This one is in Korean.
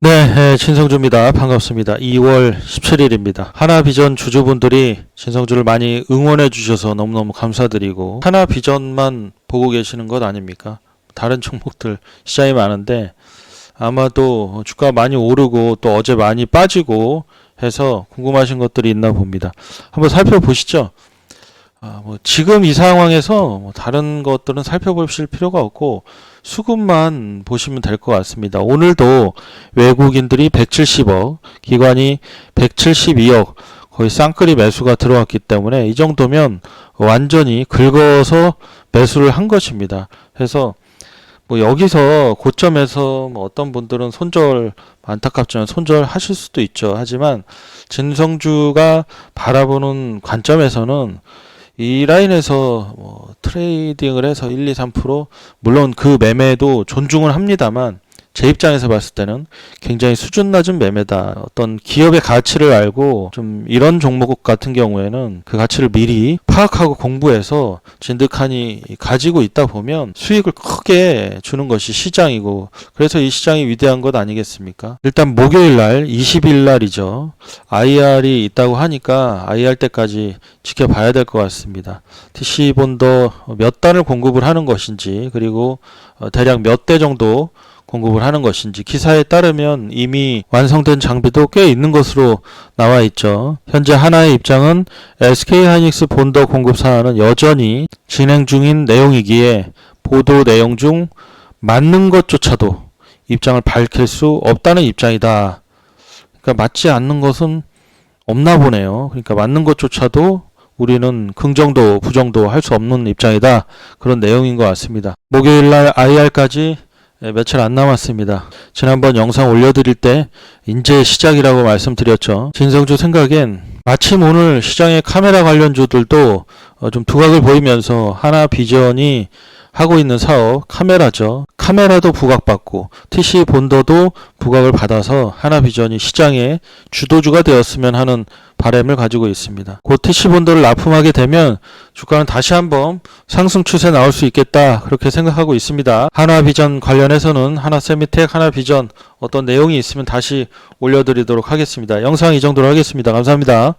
네, 네, 진성주입니다. 반갑습니다. 2월 17일입니다. 하나비전 주주분들이 진성주를 많이 응원해 주셔서 너무너무 감사드리고 하나비전만 보고 계시는 것 아닙니까? 다른 종목들 시장이 많은데 아마도 주가 많이 오르고 또 어제 많이 빠지고 해서 궁금하신 것들이 있나 봅니다. 한번 살펴보시죠. 아, 뭐 지금 이 상황에서 뭐 다른 것들은 살펴보실 필요가 없고 수급만 보시면 될 것 같습니다. 오늘도 외국인들이 170억, 기관이 172억, 거의 쌍끌이 매수가 들어왔기 때문에 이 정도면 완전히 긁어서 매수를 한 것입니다. 그래서 뭐 여기서 고점에서 뭐 어떤 분들은 손절 안타깝지만 손절하실 수도 있죠. 하지만 진성주가 바라보는 관점에서는 이 라인에서 뭐 트레이딩을 해서 1, 2, 3% 물론 그 매매도 존중을 합니다만 제 입장에서 봤을 때는 굉장히 수준 낮은 매매다. 어떤 기업의 가치를 알고 좀 이런 종목 같은 경우에는 그 가치를 미리 파악하고 공부해서 진득하니 가지고 있다 보면 수익을 크게 주는 것이 시장이고 그래서 이 시장이 위대한 것 아니겠습니까? 일단 목요일 날 20일 날이죠. IR이 있다고 하니까 IR 때까지 지켜봐야 될 것 같습니다. TC 본더 몇 단을 공급을 하는 것인지 그리고 어, 대략 몇 대 정도 공급을 하는 것인지 기사에 따르면 이미 완성된 장비도 꽤 있는 것으로 나와 있죠. 현재 하나의 입장은 SK 하이닉스 본더 공급 사안은 여전히 진행 중인 내용이기에 보도 내용 중 맞는 것조차도 입장을 밝힐 수 없다는 입장이다. 그러니까 맞지 않는 것은 없나 보네요. 그러니까 맞는 것조차도 우리는 긍정도 부정도 할 수 없는 입장이다. 그런 내용인 것 같습니다. 목요일 날 IR까지 네, 며칠 안 남았습니다. 지난번 영상 올려드릴 때 인제 시작이라고 말씀드렸죠. 진성주 생각엔 마침 오늘 시장의 카메라 관련주들도 어, 좀 두각을 보이면서 하나 비전이 하고 있는 사업 카메라죠. 카메라도 부각받고 TC 본더도 부각을 받아서 하나비전이 시장의 주도주가 되었으면 하는 바람을 가지고 있습니다. 곧 TC 본더를 납품하게 되면 주가는 다시 한번 상승 추세 나올 수 있겠다 그렇게 생각하고 있습니다. 하나비전 관련해서는 하나세미텍 하나비전 어떤 내용이 있으면 다시 올려드리도록 하겠습니다. 영상 이 정도로 하겠습니다. 감사합니다.